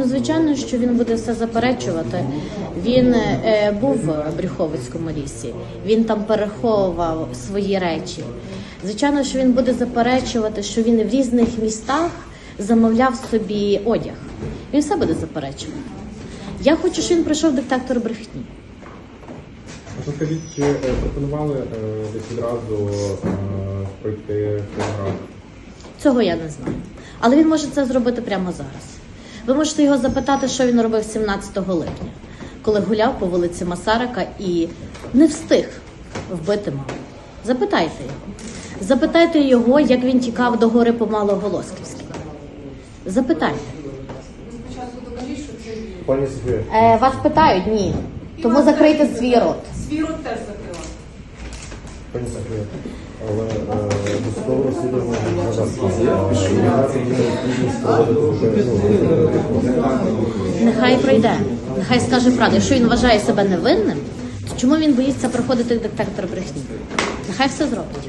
Ну, звичайно, що він буде все заперечувати. Він е, був в Брюховицькому лісі, він там переховував свої речі. Звичайно, що він буде заперечувати, що він в різних містах замовляв собі одяг. Він все буде заперечувати. Я хочу, щоб він пройшов детектор брехні. Скажіть, чи е, пропонували е, десь відразу е, пройти фотограф? Цього я не знаю. Але він може це зробити прямо зараз. Ви можете його запитати, що він робив 17 липня, коли гуляв по вулиці Масарика і не встиг вбити маму. Запитайте його. Запитайте його, як він тікав до гори по Малоголосківській. Запитайте. Пані Софія, Е, вас питають? Ні. Тому закрийте свій рот. Свій рот теж закрила. пані Софія, але е, Нехай пройде. Нехай скаже правду. Якщо він вважає себе невинним, то чому він боїться проходити детектор брехні? Нехай все зробить.